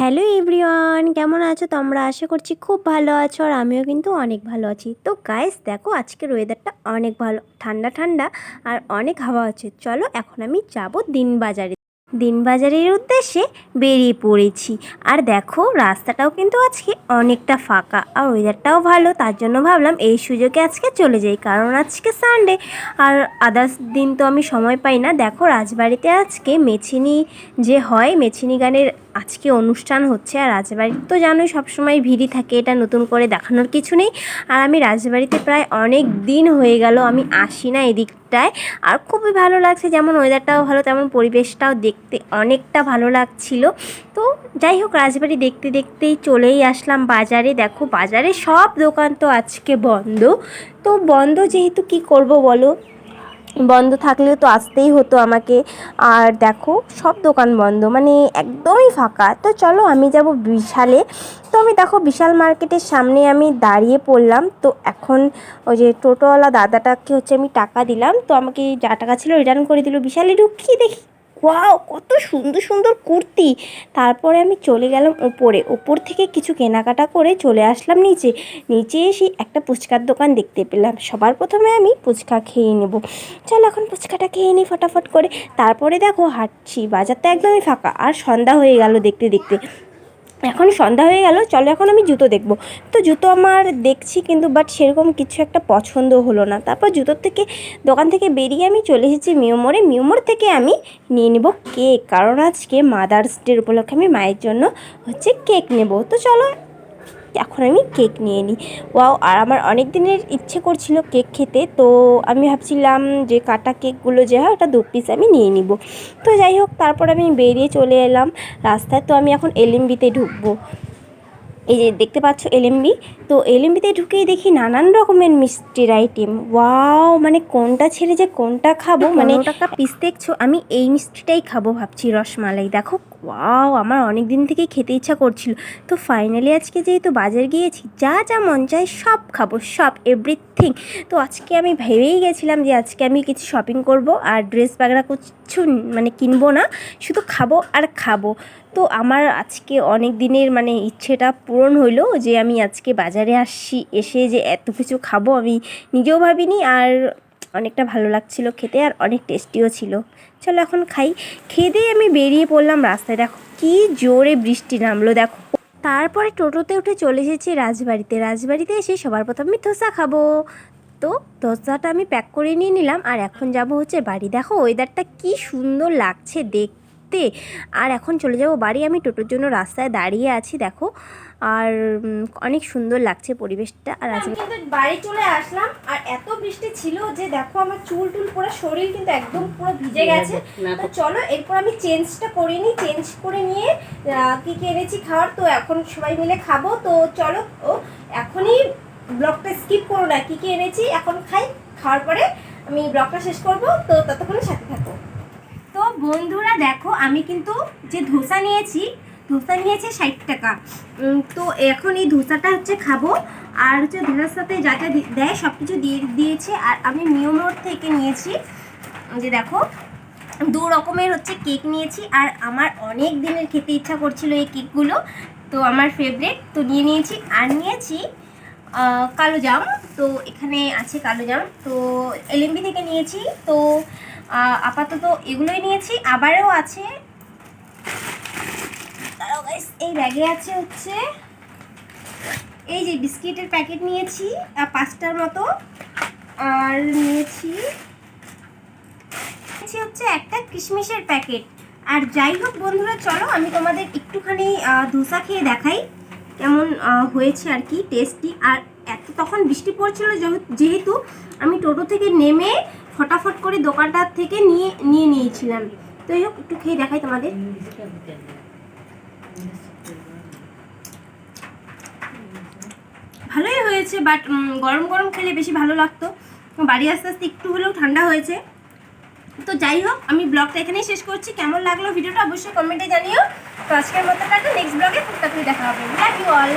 Hello everyone, কেমন আছো? তোমরা আশা করছি খুব ভালো আছো আর আমিও কিন্তু অনেক ভালো আছি। তো গাইস দেখো আজকের ওয়েদারটা অনেক ভালো, ঠান্ডা ঠান্ডা আর অনেক হাওয়া আছে চলো এখন আমি যাব দিন বাজারে দিন বাজারের উদ্দেশ্যে বেরিয়ে পড়েছি। আর দেখো রাস্তাটাও কিন্তু আজকে অনেকটা ফাঁকা আর ওয়েদারটাও ভালো, তার জন্য ভাবলাম এই সুযোগে আজকে চলে যাই। কারণ আজকে সানডে আর আদার্স দিন তো আমি সময় পাই না। দেখো রাজবাড়িতে আজকে মেছিনি যে হয় মেছিনি গানের আজকে অনুষ্ঠান হচ্ছে আর রাজবাড়িতে তো জানোই সবসময় ভিড়ই থাকে, এটা নতুন করে দেখানোর কিছু নেই। আর আমি রাজবাড়িতে প্রায় অনেক দিন হয়ে গেল, আমি আসি না এদিকটায়। আর খুবই ভালো লাগছে, যেমন ওয়েদারটাও ভালো, তেমন পরিবেশটাও দেখতে অনেকটা ভালো লাগছিল। তো যাই হোক, রাজবাড়ি দেখতে দেখতেই চলেই আসলাম বাজারে। দেখো, বাজারে সব দোকান তো আজকে বন্ধ। তো বন্ধ যেহেতু কি করব বলো? বন্ধ থাকলেও তো আসতেই হতো আমাকে। আর দেখো, সব দোকান বন্ধ মানে একদমই ফাঁকা। তো চলো আমি যাব বিশালে। তো আমি দেখো, বিশাল মার্কেটের সামনে আমি দাঁড়িয়ে পড়লাম। তো এখন ওই যে টোটোওয়ালা দাদাটাকে হচ্ছে আমি টাকা দিলাম। তো আমাকে যা টাকা ছিল রিটার্ন করে দিল বিশালে। ঢুকিয়ে দেখি ওয়াও, কত সুন্দর সুন্দর কুর্তি। তারপরে আমি চলে গেলাম ওপরে। ওপর থেকে কিছু কেনাকাটা করে চলে আসলাম নিচে। নিচে এসে একটা ফুচকার দোকান দেখতে পেলাম। সবার প্রথমে আমি ফুচকা খেয়ে নেব। চল এখন ফুচকাটা খেয়ে নিই ফটাফট করে। তারপরে দেখো হাঁটছি। বাজারটা একদমই ফাঁকা। আর সন্ধ্যা হয়ে গেল দেখতে দেখতে। এখন সন্ধ্যা হয়ে গেল, চলো এখন আমি জুতো দেখব। তো জুতো আমার দেখছি কিন্তু বাট সেরকম কিছু একটা পছন্দ হলো না। তারপর জুতোর থেকে, দোকান থেকে বেরিয়ে আমি চলে এসেছি মিউমোরে মিউমোর থেকে আমি নিয়ে নেব কেক, কারণ আজকে মাদার্স ডে উপলক্ষে আমি মায়ের জন্য হচ্ছে কেক নেব। তো চলো এখন আমি কেক নিয়ে নিই। ওয়াও আর আমার অনেক দিনের ইচ্ছে করছিল কেক খেতে তো আমি ভাবছিলাম যে কাটা কেকগুলো যে হয় ওটা দু পিস আমি নিয়ে নিব। তো যাই হোক তারপর আমি বেরিয়ে চলে এলাম রাস্তায় তো আমি এখন এলএমবিতে ঢুকবো। এই যে দেখতে পাচ্ছ এলএমবি তো এলএমবিতে ঢুকেই দেখি নানান রকমের মিষ্টির আইটেম ওয়াও মানে কোনটা ছেড়ে যে কোনটা খাব? মানে টাকা পিস দেখছ আমি এই মিষ্টিটাই খাব ভাবছি রসমালাই। দেখো ওয়াও, আমার অনেক দিন থেকেই খেতে ইচ্ছা করছিল। তো ফাইনালি আজকে যেহেতু বাজার গিয়েছি, যা যা মন চায় সব খাব, সব এভরিথিং তো আজকে আমি ভেবেই গেছিলাম যে আজকে আমি কিছু শপিং করব আর ড্রেস বাগড়া কিছু মানে কিনবো না, শুধু খাব আর খাব। তো আমার আজকে অনেক দিনের মানে ইচ্ছেটা পূরণ হইল যে আমি আজকে বাজারে আসছি, এসে যে এত কিছু খাব আমি নিজেও ভাবিনি আর অনেকটা ভালো লাগছিল খেতে আর অনেক টেস্টিও ছিল। চলো এখন খাই। খেয়ে দিয়ে আমি বেরিয়ে পড়লাম রাস্তায়। দেখো কি জোরে বৃষ্টি নামলো, দেখো। তারপরে টোটোতে উঠে চলে এসেছি রাজবাড়িতে। রাজবাড়িতে এসে সবার প্রথমে ধোসা খাব। তো ধোসাটা আমি প্যাক করে নিয়ে নিলাম আর এখন যাব হচ্ছে বাড়ি। দেখো ওয়েদারটা কি সুন্দর লাগছে দেখতে। আর এখন চলে যাব বাড়ি। আমি টোটোর জন্য রাস্তায় দাঁড়িয়ে আছি দেখো। আর অনেক সুন্দর লাগছে পরিবেশটা। আর আজকে কিন্তু বাড়ি চলে আসলাম আর এত বৃষ্টি ছিল যে দেখো আমার চুল টুল পুরো শরীর কিন্তু একদম পুরো ভিজে গেছে। তো চলো এরপর আমি চেঞ্জটা করে নিই চেঞ্জ করে নিয়ে কি কি এনেছি খাওয়ার তো এখন সবাই মিলে খাব। তো চলো ও এখনই ব্লগটা স্কিপ করো না কি কি এনেছি এখন খাই খাওয়ার পরে আমি ব্লগটা শেষ করব। তো ততক্ষণে সাথে থাকো। বন্ধুরা, দেখো, আমি কিন্তু যে ধোসা নিয়েছি, ধোসা নিয়েছে ষাট টাকা। তো এখন এই ধোসাটা হচ্ছে খাব, আর হচ্ছে ধোসার সাথে যা যা দেয় সব কিছু দিয়ে দিয়েছে, আর আমি নিয়মোর থেকে নিয়েছি, যে দেখো, দু রকমের হচ্ছে কেক নিয়েছি, আর আমার অনেক দিনের খেতে ইচ্ছা করছিল এই কেকগুলো, তো আমার ফেভারেট তো নিয়ে নিয়েছি, আর নিয়েছি কালো জাম, তো এখানে আছে কালো জাম, তো এলএমবি থেকে নিয়েছি, তো আপাতত এগুলোই নিয়েছি, আবারও আছে। এই ব্যাগে আছে হচ্ছে, এই যে বিস্কিটের প্যাকেট নিয়েছি পাঁচটার মতো। আর নিয়েছি হচ্ছে একটা কিশমিশের প্যাকেট। আর যাই হোক বন্ধুরা, চলো আমি তোমাদের একটুখানি ধোসা খেয়ে দেখাই কেমন হয়েছে আর কি টেস্টি আর এত তখন বৃষ্টি পড়ছিল যেহে- যেহেতু আমি টোটো থেকে নেমে ফটাফট করে দোকানটার থেকে নিয়ে নিয়ে নিয়েছিলাম। তো যাই হোক, একটু খেয়ে দেখাই তোমাদের। ভালোই হয়েছে বাট গরম গরম খেলে বেশি ভালো লাগতো। বাড়ি আস্তে আস্তে একটু হলেও ঠান্ডা হয়েছে। তো যাই হোক, আমি ব্লগটা এখানেই শেষ করছি। কেমন লাগল ভিডিওটা অবশ্যই কমেন্টে জানিও। তো আজকের মতো টাটা নেক্সট ব্লগে খুব তাড়াতাড়ি দেখা হবে। Love you all